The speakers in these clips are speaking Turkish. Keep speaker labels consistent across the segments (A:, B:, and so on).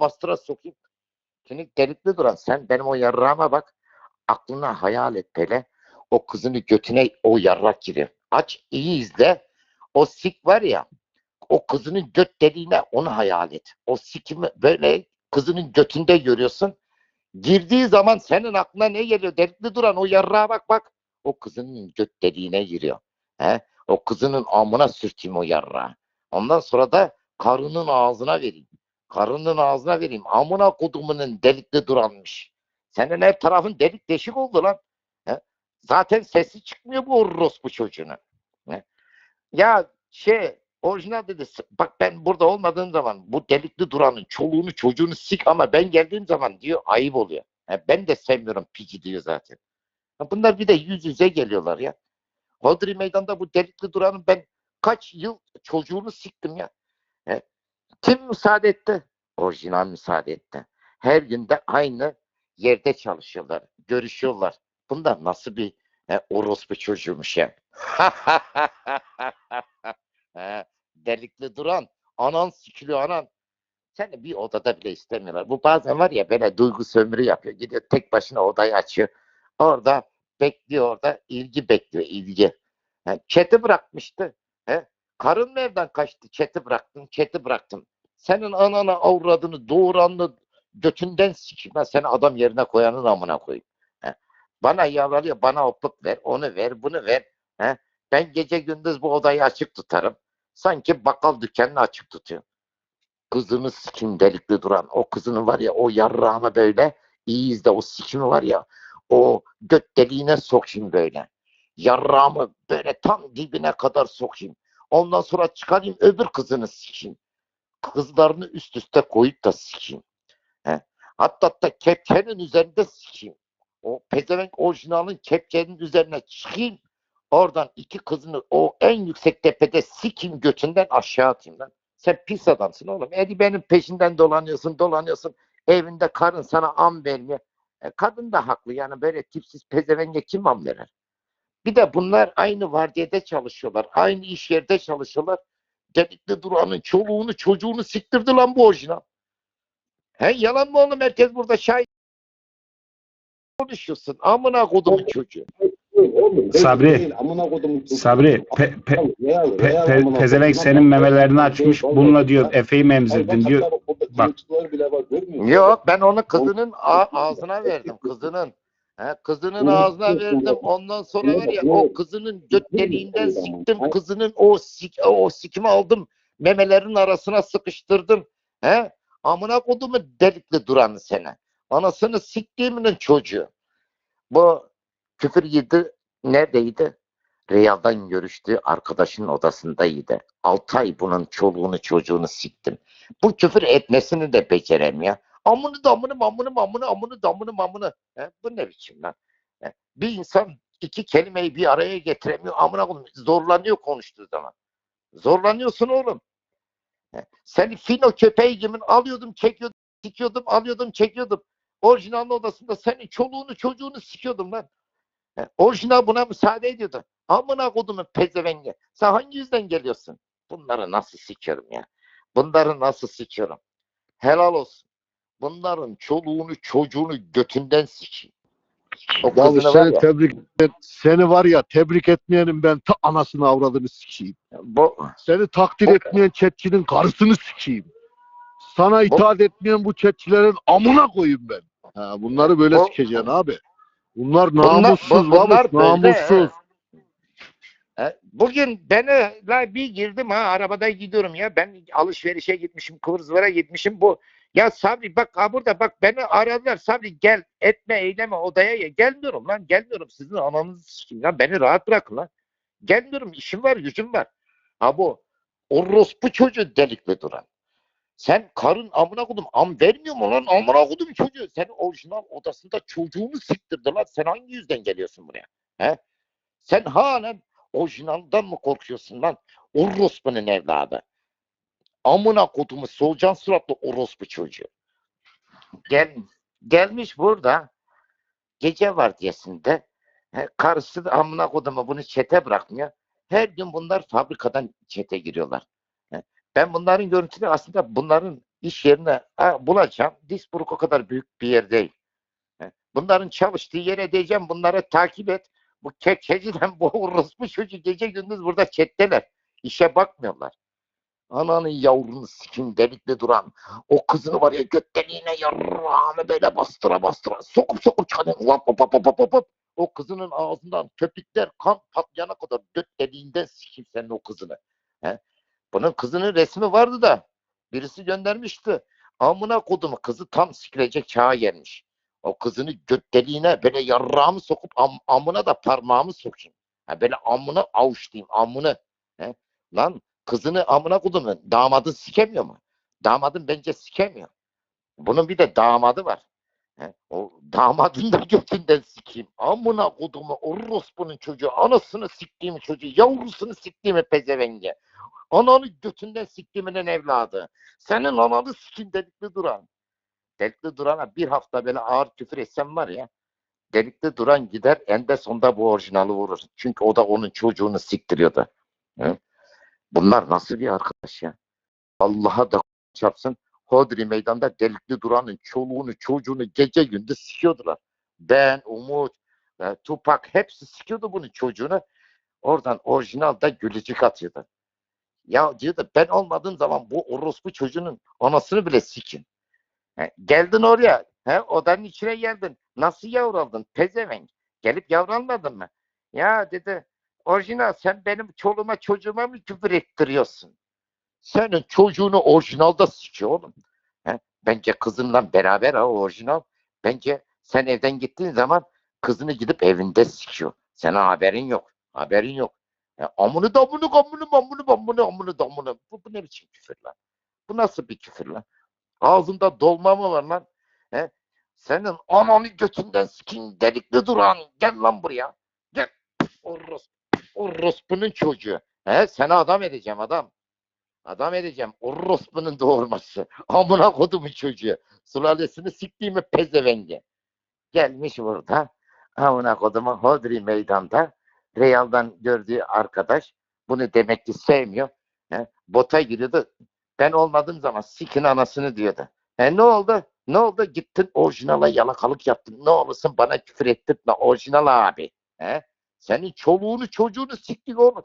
A: bastıra sokayım. Şimdi delikli duran sen benim o yarrağıma bak. Aklına hayal et Pele. O kızını götüne o yarrak giriyor. Aç iyi izle. O sik var ya o kızının göt deliğine onu hayal et. O sikimi böyle kızının götünde görüyorsun. Girdiği zaman senin aklına ne geliyor? Delikli duran o yarrağa bak bak. O kızının göt deliğine giriyor. He? O kızının amına sürteyim o yarrağı. Ondan sonra da karının ağzına vereyim. Karının ağzına vereyim. Amına kodumunun delikli duranmış. Senin her tarafın delik deşik oldu lan. He? Zaten sesi çıkmıyor bu orospu çocuğunun. He? Ya şey orijinal dedi. "S- Bak ben burada olmadığım zaman bu delikli duranın çoluğunu çocuğunu sik ama ben geldiğim zaman diyor ayıp oluyor. He, ben de sevmiyorum piki diyor zaten. Bunlar bir de yüz yüze geliyorlar ya. Hodri meydanda bu delikli duranın ben kaç yıl çocuğunu siktim ya. He. Kim müsaade etti? Orijinal müsaade etti. Her günde aynı yerde çalışıyorlar, görüşüyorlar. Bunlar nasıl bir he, orospu çocuğumuş ya. Delikli duran, anan sikiliyor anan. Seni bir odada bile istemiyorlar. Bu bazen var ya böyle duygu sömürü yapıyor. Gidiyor tek başına odayı açıyor. Orada bekliyor orada ilgi bekliyor ilgi. He, chat'i bırakmıştı. He? Karın nereden kaçtı? Chat'i bıraktın, chat'i bıraktım. Senin anana avradını doğuranını götünden sikeyim. Ben seni adam yerine koyanın amına koyayım. He? Bana yalvarıyor, bana opluk ver, onu ver, bunu ver. He? Ben gece gündüz bu odayı açık tutarım. Sanki bakkal dükkanını açık tutuyor. Kızını sikim delikli duran. O kızını var ya o yarrağını böyle iyi izle o sikimi var ya o göt deliğine sokayım böyle. Yarrağımı böyle tam dibine kadar sokayım. Ondan sonra çıkarayım öbür kızını sikeyim. Kızlarını üst üste koyup da sikeyim. He. Hatta hatta kepçenin üzerinde sikeyim. O pezevenk orijinalin kepçenin üzerine çıkayım. Oradan iki kızını o en yüksek tepede sikeyim götünden aşağı atayım lan. Sen pis adamsın oğlum. Edi benim peşinden dolanıyorsun dolanıyorsun. Evinde karın sana am vermiyor. E, kadın da haklı yani böyle tipsiz pezevenge kim am verir? Bir de bunlar aynı vardiyada çalışıyorlar. Aynı iş yerde çalışıyorlar. Delikli duranın çoluğunu çocuğunu siktirdi lan bu orijinal. He yalan mı oğlum? Herkes burada şahit konuşuyorsun. Amına kodumun çocuğu.
B: Sabri, Sabri, pe, pe, pe, pe, pezevenk senin memelerini açmış. Bununla diyor Efe'yi memzirdin diyor. Bak.
A: Yok ben onu kızının ağzına verdim. Kızının. He, kızının ağzına verdim. Ondan sonra var ya o kızının göt deliğinden siktim. Kızının o sik o sikimi aldım. Memelerin arasına sıkıştırdım. He? Amına kodumu delikli duranı sene. Anasını siktiğiminin çocuğu. Bu küfür yedi neredeydi? Reyal'dan görüştüğü arkadaşının odasındaydı. 6 ay bunun çoluğunu çocuğunu siktim. Bu küfür etmesini de beceremiyor. Amını damını mamını mamını amını damını mamını. He, bu ne biçim lan? He, bir insan iki kelimeyi bir araya getiremiyor. Amına koyayım zorlanıyor konuştuğu zaman. Zorlanıyorsun oğlum. He, seni fino köpeği gibi alıyordum çekiyordum sikiyordum alıyordum çekiyordum. Orijinalin odasında senin çoluğunu çocuğunu sikiyordum lan. He, orijinal buna müsaade ediyordu. Amına kodumun pezevenge. Sen hangi yüzden geliyorsun? Bunları nasıl sikiyorum ya? Bunları nasıl sikiyorum? Helal olsun. Bunların çoluğunu çocuğunu götünden sikeyim. O var
C: seni
A: ya.
C: tebrik seni var ya tebrik etmeyenin ben ta anasını avradını sikeyim.
A: Bu,
C: Seni takdir etmeyen çetçinin karısını sikeyim. Sana itaat etmeyen bu çetçilerin amına koyayım ben. Ha, bunları böyle
A: Bu-
C: sikeceksin abi. Bunlar
A: Bunlar-
C: namussuz
A: bu- bunlar
C: babuş,
A: böyle,
C: namussuz.
A: E, Bugün beni la bir girdim ha arabada gidiyorum ya ben alışverişe gitmişim kıvırzılara gitmişim bu ya Sabri bak ha burada bak beni aradılar. Sabri gel etme eyleme odaya ya gelmiyorum lan gelmiyorum sizin ananızı sikeyim lan beni rahat bırakın lan. Gelmiyorum işim var gücüm var. Ha bu orospu çocuğu delikli duran. Sen karın amına kodum am vermiyor mu lan? Amına kodum çocuğu. Senin orijinal odasında çocuğunu siktirdi lan. Sen hangi yüzden geliyorsun buraya? He? Sen halen orijinaldan mı korkuyorsun lan? Orospu'nun evladı. Amına kodumu solucan suratlı orospu çocuğu. Gel, gelmiş burada gece vardiyasında he, karısı da amına kodumu bunu çete bırakmıyor. Her gün bunlar fabrikadan çete giriyorlar. Ben bunların görüntüleri aslında bunların iş yerine ha, bulacağım. Disburg o kadar büyük bir yer değil. Bunların çalıştığı yere diyeceğim bunları takip et. Bu keçeciden bu orospu çocuğu gece gündüz burada chatteler. İşe bakmıyorlar. Ananın yavrunu sikim delikli duran. O kızını var ya göt deliğine yarrağını böyle bastıra bastıra sokup sokup çıkarıyor. Lap lap lap lap lap. O kızının ağzından köpükler kan patlayana kadar göt deliğinden sikim senin o kızını. He? Bunun kızının resmi vardı da birisi göndermişti. Amına kodumu kızı tam sikilecek çağa gelmiş. O kızını göt deliğine böyle yarrağımı sokup am, amına da parmağımı sokayım. Ha böyle amına avuçlayayım amını. He? Lan kızını amına kodumu damadın sikemiyor mu? Damadın bence sikemiyor. Bunun bir de damadı var. He? O damadın da götünden sikeyim. Amına kodumu orospunun çocuğu, anasını siktiğim çocuğu, yavrusunu siktiğimi pezevenge. Ananı götünden siktiğiminin evladı. Senin ananı sikin delikli duran. Delikli durana bir hafta böyle ağır küfür etsem var ya. Delikli duran gider en de sonunda bu orijinali vurur. Çünkü o da onun çocuğunu siktiriyordu. Hı? Bunlar nasıl bir arkadaş ya? Allah'a da çarpsın. Hodri meydanda delikli duranın çoluğunu çocuğunu gece gündüz sikiyordular. Ben, Umut, Tupak hepsi sikiyordu bunun çocuğunu. Oradan orijinalda gülücük atıyordu. Ya diyordu ben olmadığım zaman bu orospu çocuğunun anasını bile sikin. He, geldin oraya. He, odanın içine geldin. Nasıl yavraldın? Pezevenk. Gelip yavralmadın mı? Ya dedi orijinal sen benim çoluğuma çocuğuma mı küfür ettiriyorsun? Senin çocuğunu orijinalda sikiyor oğlum. He? Bence kızınla beraber ha orijinal. Bence sen evden gittiğin zaman kızını gidip evinde sikiyor. Senin haberin yok. Haberin yok. E, amını damını amını amını amını amını damını. Bu, bu ne biçim küfür lan? Bu nasıl bir küfür lan? Ağzında dolma mı var lan? He? Senin ananı götünden sikin delikli duran. Gel lan buraya. Gel. Oros, orospunun çocuğu. He? Seni adam edeceğim adam. Adam edeceğim. Orospunun doğurması. Amına kodumun çocuğu. Sulalesini siktiğimi pezevenge. Gelmiş burada. Amına kodumun Hodri meydanda. Real'dan gördüğü arkadaş bunu demek ki sevmiyor. He? Bota giriyordu. Ben olmadığım zaman sikin anasını diyordu. E ne oldu? Ne oldu? Gittin orijinala yalakalık yaptın. Ne olursun bana küfür ettirtme orijinal abi. He? Senin çoluğunu çocuğunu siktik oğlum.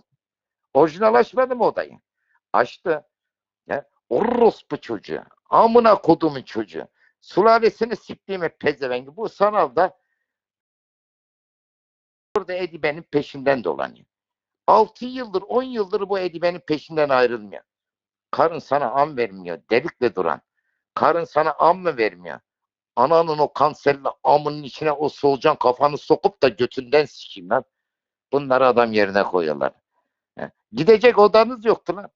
A: Orijinal açmadı mı odayı? Açtı. Ya, orospu çocuğu. Amına kodumun çocuğu. Sulalesini siktiğime pezevengi. Bu sanalda burada Edibe'nin peşinden dolanıyor. 6 yıldır 10 yıldır bu Edibe'nin peşinden ayrılmıyor. Karın sana an vermiyor. Delikle duran. Karın sana an mı vermiyor? Ananın o kanserli amının içine o solucan kafanı sokup da götünden sikeyim lan. Bunları adam yerine koyuyorlar. Gidecek odanız yoktu lan.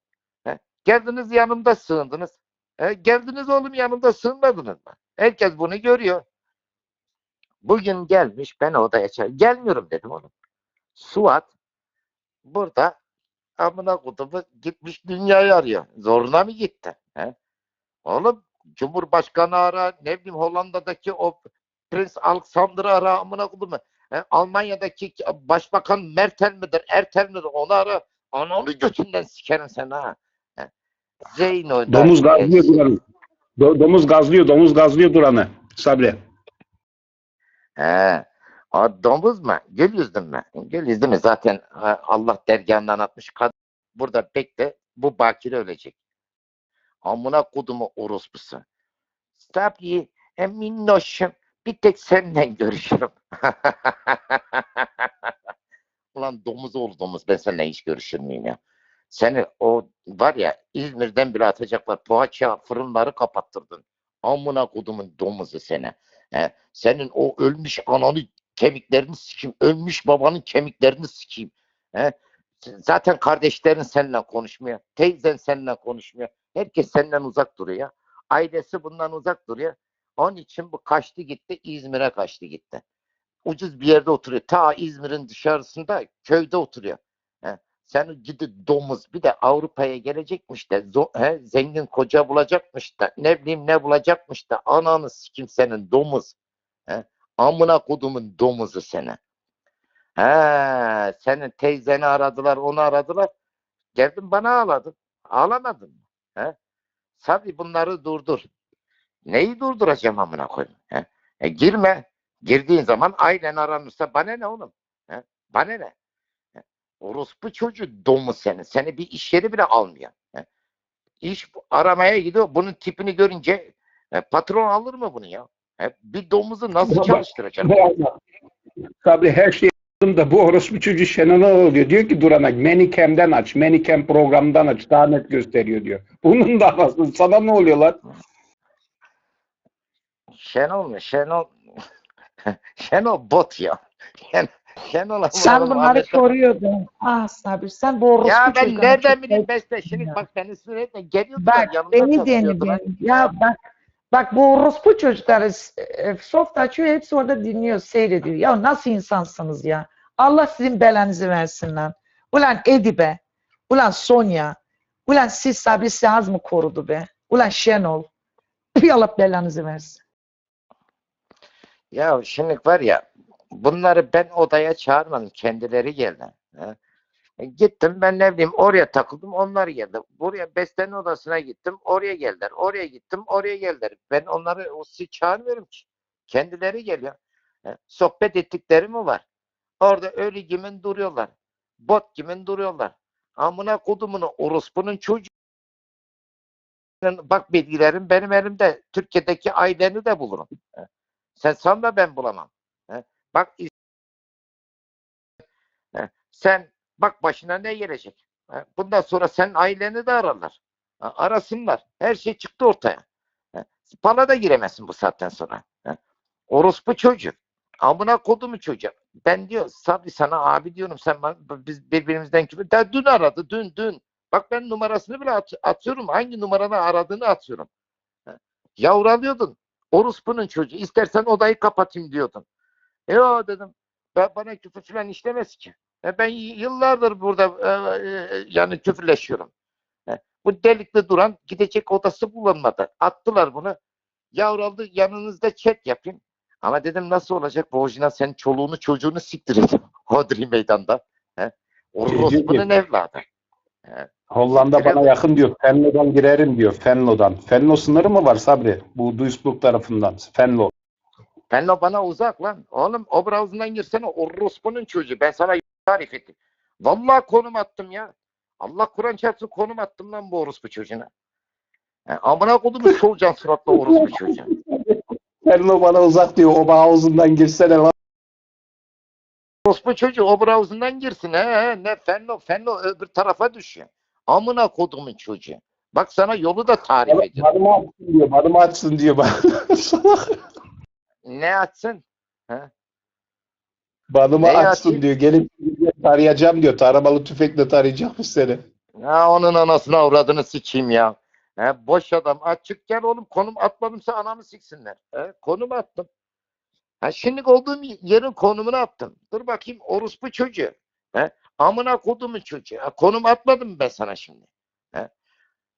A: Geldiniz yanımda sığındınız. Geldiniz oğlum yanımda sığınmadınız mı? Herkes bunu görüyor. Bugün gelmiş ben odaya çağır. Gelmiyorum dedim oğlum. Suat burada amına kutubu gitmiş dünyayı arıyor. Zoruna mı gitti? He? Oğlum Cumhurbaşkanı ara, ne bileyim Hollanda'daki o Prens Alexander'ı ara amına kutubu. He? Almanya'daki Başbakan Mertel midir, Ertel midir onu ara. Ananı götünden sikerim sen ha. He? Zeyno'da.
B: Domuz gazlıyor duranı. Do- domuz gazlıyor, domuz gazlıyor duranı. Sabri.
A: He. O domuz mu? Gül yüzdün mü? Gül yüzdü mü? Zaten ha, Allah dergahından atmış. Kad burada bekle. Bu bakire ölecek. Amına kodumu orospusu. Sabri, e, minnoşum. Bir tek senden görüşürüm. Ulan domuz oğlu domuz. Ben seninle hiç görüşür müyüm ya? Seni o var ya İzmir'den bile atacaklar. Poğaça fırınları kapattırdın. Amına kodumun domuzu seni. He, senin o ölmüş ananı kemiklerini sikeyim. Ölmüş babanın kemiklerini sikeyim. He, zaten kardeşlerin seninle konuşmuyor. Teyzen seninle konuşmuyor. Herkes senden uzak duruyor. Ailesi bundan uzak duruyor. Onun için bu kaçtı gitti. İzmir'e kaçtı gitti. Ucuz bir yerde oturuyor. Ta İzmir'in dışarısında köyde oturuyor. He, sen gidi domuz. Bir de Avrupa'ya gelecekmiş de he, zengin koca bulacakmış da ne bileyim ne bulacakmış da ananı sikim senin domuz. He, amına kodumun domuzu seni. He, senin teyzeni aradılar, onu aradılar. Geldin bana ağladın. Ağlamadın mı? He? Sabri bunları durdur. Neyi durduracağım amına koyayım? He? E, girme. Girdiğin zaman ailen aranırsa bana ne oğlum? He? Bana ne? He? Orospu çocuğu domu senin. Seni bir iş yeri bile almıyor. He? İş aramaya gidiyor. Bunun tipini görünce e, patron alır mı bunu ya? He? Bir domuzu nasıl
B: Baba,
A: çalıştıracak?
B: Sabri her şey da bu orospu çocuğu Şenol'a oluyor. Diyor ki Duran'a Manicam'den aç. Manicam programdan aç. Daha net gösteriyor diyor. Bunun da anasını. Sana ne oluyor lan?
A: Şenol mu? Şenol Şenol bot ya. Şenol
D: Sen bunları koruyordun. Ah Sabri sen bu
A: Ya ben nereden bileyim Beste şimdi bak beni etme. Geliyordular
D: Bak
A: yanımda
D: beni dinle. Ya bak bak bu orospu çocukları e, soft açıyor hepsi orada dinliyor seyrediyor. Ya nasıl insansınız ya? Allah sizin belanızı versin lan. Ulan Edibe. Ulan Sonya. Ulan siz Sabri sizi az mı korudu be? Ulan Şenol. Bir Allah belanızı versin.
A: Ya şimdi var ya bunları ben odaya çağırmadım. Kendileri geldi. Ha. E, Gittim ben ne bileyim oraya takıldım onlar geldi. Buraya Beste'nin odasına gittim oraya geldiler. Oraya gittim oraya geldiler. Ben onları o sizi çağırmıyorum ki. Kendileri geliyor. E, Sohbet ettikleri mi var? Orada ölü gimin duruyorlar. Bot gimin duruyorlar. Amına kodumunu orospunun çocuğu. Bak bilgilerim benim elimde. Türkiye'deki aileni de bulurum. E, Sen sanma ben bulamam. Bak sen bak başına ne gelecek. Bundan sonra sen aileni de ararlar. Arasınlar. Her şey çıktı ortaya. E, Bana da giremezsin bu saatten sonra. E, Orospu çocuk. Amına kodumu çocuk. Ben diyor Sabri sana abi diyorum sen bana, biz birbirimizden küfür. Daha dün aradı dün dün. Bak ben numarasını bile at- atıyorum. Hangi numarada aradığını atıyorum. Yavralıyordun. Orospunun çocuğu. İstersen odayı kapatayım diyordun. E o dedim. Ben, bana küfür falan işlemez ki. E ben yıllardır burada e, e, yani küfürleşiyorum. E, bu delikli duran gidecek odası bulunmadı. Attılar bunu. Yavraldı yanınızda chat yapayım. Ama dedim nasıl olacak? Bu orijinal senin çoluğunu çocuğunu siktirir. Hodri meydanda. He? Orospunun evladı.
B: Hollanda bana yakın diyor. Fenlo'dan girerim diyor. Fenlo'dan. Fenlo sınırı mı var Sabri? Bu Duisburg tarafından. Fenlo.
A: Benle bana uzak lan. Oğlum o browser'dan girsene orospunun çocuğu. Ben sana tarif ettim. Vallahi konum attım ya. Allah Kur'an çarpsın konum attım lan bu orospu çocuğuna. Yani amına kodumu solucan suratlı orospu çocuğu.
B: Fenlo bana uzak diyor. O havuzundan girsene lan.
A: Orospu çocuğu o browser'dan girsin. He, he, ne fenlo fenlo öbür tarafa düşüyor. Amına kodumun çocuğu. Bak sana yolu da tarif ediyorum.
B: Banımı açsın diyor. Banımı açsın diyor.
A: Ne açsın?
B: Banımı
A: Neyi
B: açsın
A: açayım?
B: diyor. Gelip tarayacağım diyor. Taramalı tüfekle tarayacakmış seni.
A: Ya onun anasını avradını sikeyim ya. He, boş adam. Açık gel oğlum. Konum atmadımsa anamı siksinler. He, konum attım. Ha, şimdi olduğum yerin konumunu attım. Dur bakayım orospu çocuğu. He, amına kodumun çocuğu. Ha, konum atmadım ben sana şimdi? He?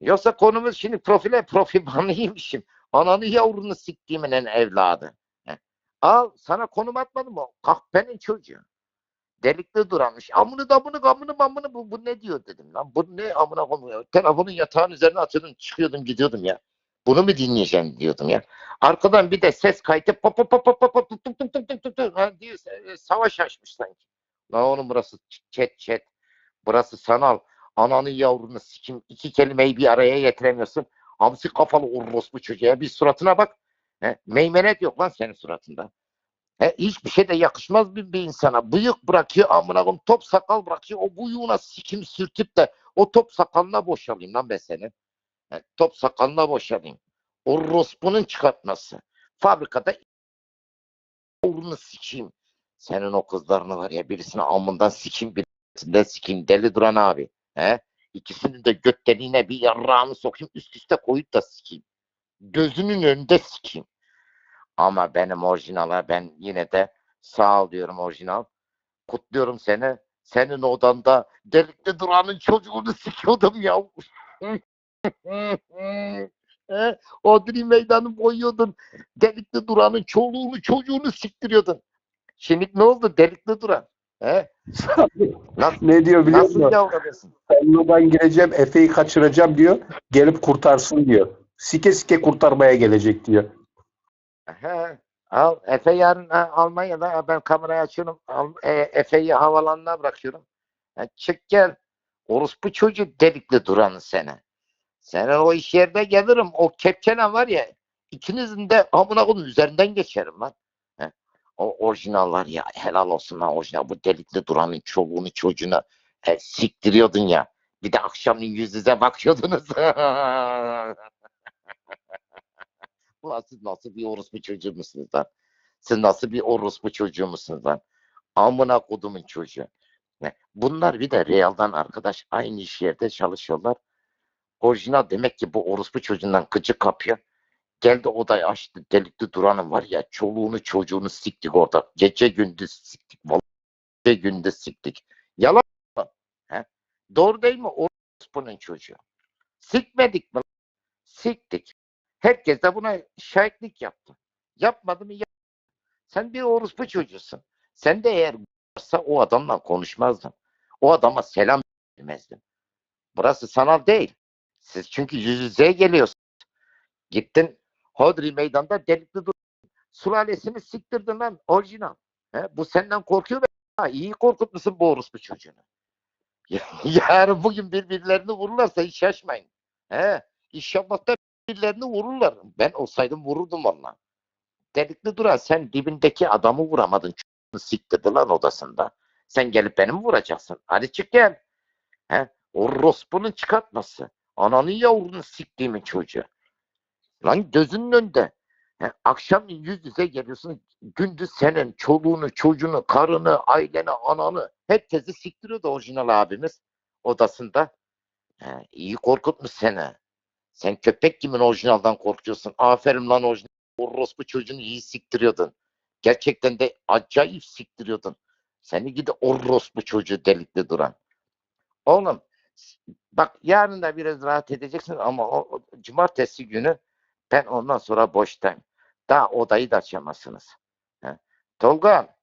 A: Yoksa konumu şimdi profile profil banlıymışım. Ananı yavrunu siktiğimin evladı. He? Al sana konum atmadım mı? Kahpenin çocuğu. Delikli duranmış. Amını damını gamını mamını bu, bu ne diyor dedim lan. Bu ne amına koymuyor. Telefonun yatağın üzerine atıyordum çıkıyordum gidiyordum ya. Bunu mu dinleyeceğim diyordum ya. Arkadan bir de ses kaydı pop pop pop pop pop tuk tuk tuk tuk tuk. Ha, diyor, e, savaş açmış sanki. Lan oğlum burası chat chat. Burası sanal. Ananı yavrunu sikim. iki kelimeyi bir araya getiremiyorsun. Hamsi kafalı orospu çocuğa bir suratına bak. He, meymenet yok lan senin suratında. He, hiçbir şey de yakışmaz bir, bir insana. Bıyık bırakıyor amına top sakal bırakıyor. O bıyığına sikim sürtüp de o top sakalına boşalayım lan ben seni. He, top sakalına boşalayım. O rospunun çıkartması. Fabrikada uğrunu sikeyim. Senin o kızlarını var ya birisini amından sikeyim birisinden sikeyim. Deli duran abi. He? İkisini de göt deliğine bir yarrağını sokayım üst üste koyup da sikeyim. Gözünün önünde sikeyim. Ama benim orijinala ben yine de sağ ol diyorum orijinal. Kutluyorum seni. Senin odanda delikli duranın çocuğunu sikiyordum ya. He, Odri meydanı boyuyordun. Delikli duranın çoluğunu çocuğunu siktiriyordun. Şimdi ne oldu delikli duran? He? Nasıl,
B: ne diyor biliyor
A: nasıl
B: musun?
A: yavrulasın?
B: Sonradan gireceğim, Efe'yi kaçıracağım diyor. Gelip kurtarsın diyor. Sike sike kurtarmaya gelecek diyor.
A: He. Al Efe yarın Almanya'da ben kamerayı açıyorum. E, Efe'yi havalanına bırakıyorum. Çık gel. Orospu çocuğu delikli duranı sene. Senin o iş yerde gelirim. O kepçene var ya ikinizin de amına koyayım üzerinden geçerim lan. He. O orijinal var ya helal olsun lan orijinal. Bu delikli duranın çoluğunu çocuğunu e, siktiriyordun ya. Bir de akşamleyin yüz yüze bakıyordunuz. Ulan siz nasıl bir orospu çocuğu musunuz lan? Siz nasıl bir orospu çocuğu musunuz lan? Amına kodumun çocuğu. Bunlar bir de Real'dan arkadaş aynı iş yerde çalışıyorlar. Orijinal demek ki bu orospu çocuğundan gıcık kapıyor. Geldi odayı açtı. Delikli duranın var ya çoluğunu çocuğunu siktik orada. Gece gündüz siktik. Vallahi gece gündüz siktik. Yalan mı? He? Doğru değil mi? Orospunun çocuğu. Sikmedik mi? Siktik. Herkes de buna şahitlik yaptı. Yapmadı mı? Yap. Sen bir orospu çocuğusun. Sen de eğer varsa o adamla konuşmazdın. O adama selam vermezdin. Burası sanal değil. Siz çünkü yüz yüzeye geliyorsunuz. Gittin Hodri meydanda delikli dur. Sulalesini siktirdin lan orijinal. He, bu senden korkuyor be. Ha, iyi korkutmuşsun bu orospu çocuğunu. Yarın bugün birbirlerini vururlarsa hiç şaşmayın. He, inşallah da birbirlerini vururlar. Ben olsaydım vururdum valla. Delikli duran sen dibindeki adamı vuramadın. Çocuğunu siktirdi lan odasında. Sen gelip beni mi vuracaksın? Hadi çık gel. He? O rospunun çıkartması. Ananın yavrunu siktiğimin çocuğu. Lan gözünün önünde. He, akşam yüz yüze geliyorsun. Gündüz senin çoluğunu, çocuğunu, karını, aileni, ananı herkesi siktiriyordu orijinal abimiz odasında. He, iyi korkutmuş seni. Sen köpek gibi orijinaldan korkuyorsun. Aferin lan orijinal. Orospu çocuğunu iyi siktiriyordun. Gerçekten de acayip siktiriyordun. Seni gidi orospu çocuğu delikli duran. Oğlum bak yarın da biraz rahat edeceksin ama o, o cumartesi günü ben ondan sonra boştayım. Daha odayı da açamazsınız. He. Tolga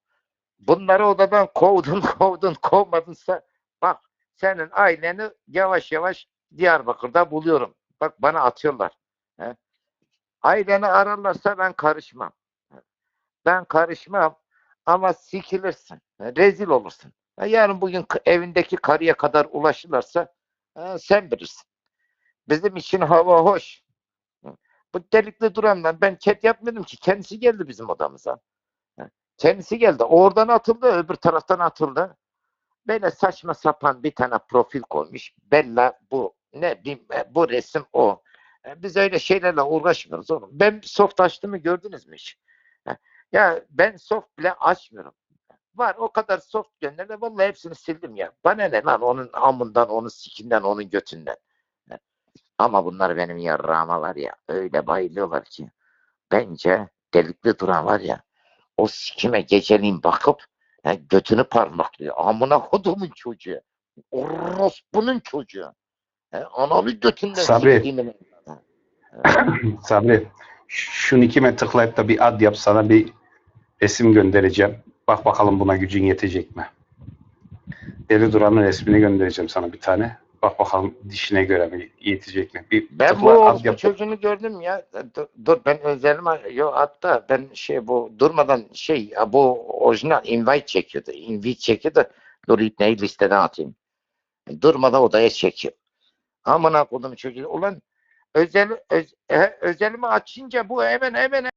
A: bunları odadan kovdun kovdun kovmadınsa bak senin aileni yavaş yavaş Diyarbakır'da buluyorum. Bak bana atıyorlar. He. Aileni ararlarsa ben karışmam. Ben karışmam ama sikilirsin. Rezil olursun. Yarın bugün evindeki karıya kadar ulaşırlarsa sen bilirsin. Bizim için hava hoş. Bu delikli duranlar ben ket yapmadım ki. Kendisi geldi bizim odamıza. Kendisi geldi. Oradan atıldı, öbür taraftan atıldı. Böyle saçma sapan bir tane profil koymuş. Bella bu ne bileyim bu resim o. E, Biz öyle şeylerle uğraşmıyoruz oğlum. Ben soft açtığımı gördünüz mü hiç? Ya ben soft bile açmıyorum. Var o kadar soft gönderdi. Vallahi hepsini sildim ya. Bana ne lan onun amından, onun sikinden, onun götünden. Ama bunlar benim yarrağıma var ya öyle bayılıyorlar ki. Bence delikli duran var ya o sikime geceliğin bakıp ha, götünü parmaklıyor. Amına kodumun çocuğu. Orospunun çocuğu. Ha, Ananı götünden
B: Sabri.
A: siktiğimin.
B: Sabri, şunu kime tıklayıp da bir ad yap sana bir resim göndereceğim. Bak bakalım buna gücün yetecek mi? Deli Duran'ın resmini göndereceğim sana bir tane. Bak bakalım dişine göre mi yetecek mi? Bir
A: Ben bu
B: yap.
A: çocuğunu gördüm ya. Dur, dur ben özelime yo hatta ben şey bu durmadan şey ya bu orijinal invite çekiyordu. Invite çekiyordu. Dur neyi listeden atayım. Durmadan odaya çekiyor. Amına kodum çocuğu. Ulan özel öz, özelimi açınca bu hemen hemen